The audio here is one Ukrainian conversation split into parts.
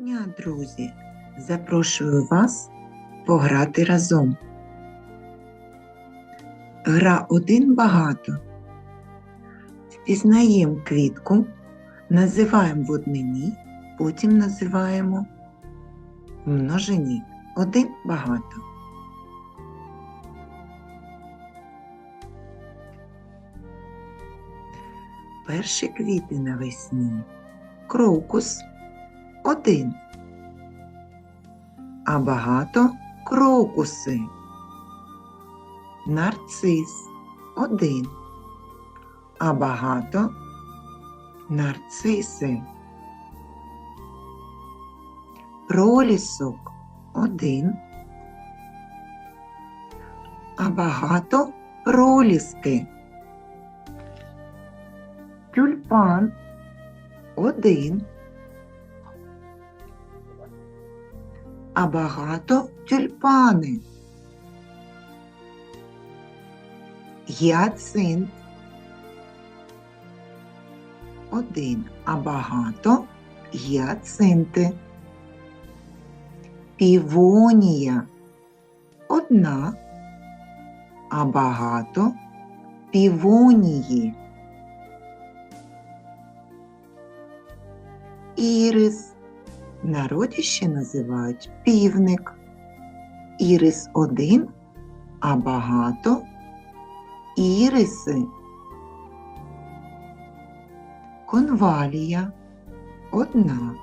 дня, друзі! Запрошую вас пограти разом. Гра один багато. Впізнаємо квітку, називаємо в однині, потім називаємо в множині. Один багато. Перші квіти навесні. Крокус один. А багато крокуси. Нарцис один. А багато нарциси. Пролісок один. А багато проліски. Тюльпан один. А багато тюльпани. Гіацинт. Один, а багато гіацинти. Півонія. Одна, а багато півонії. Ірис. Народі ще називають півник. Ірис один, а багато іриси. Конвалія одна,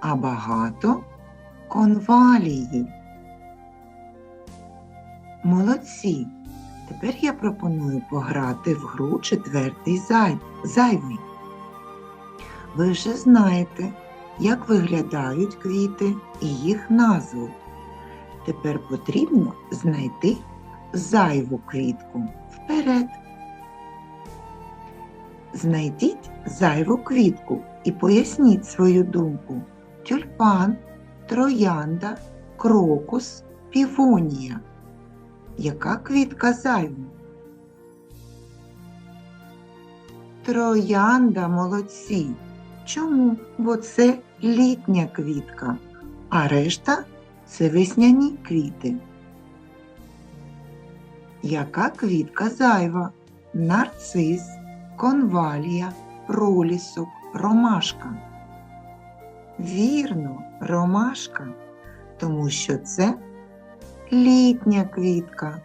а багато конвалії. Молодці! Тепер я пропоную пограти в гру четвертий зай... зайвий. Ви вже знаєте, як виглядають квіти і їх назву. Тепер потрібно знайти зайву квітку вперед. Знайдіть зайву квітку і поясніть свою думку. Тюльпан, троянда, крокус, півонія. Яка квітка зайва? Троянда молодці. Чому? Бо це літня квітка, а решта це весняні квіти. Яка квітка зайва? Нарцис, конвалія, пролісок, ромашка. Вірно, ромашка, тому що це літня квітка.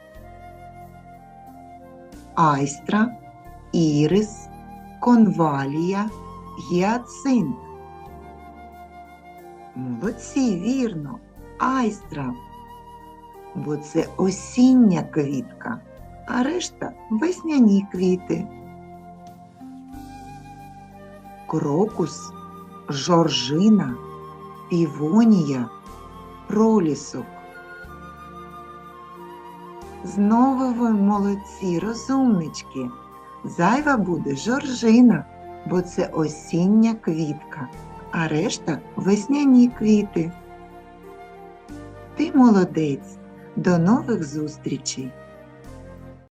Айстра, ірис, конвалія, гіацинт. Молодці, вірно, айстра, бо це осіння квітка, а решта весняні квіти. Крокус, жоржина, півонія, пролісок. Знову ви молодці, розумнички. Зайва буде жоржина, бо це осіння квітка, а решта весняні квіти. Ти молодець. До нових зустрічей!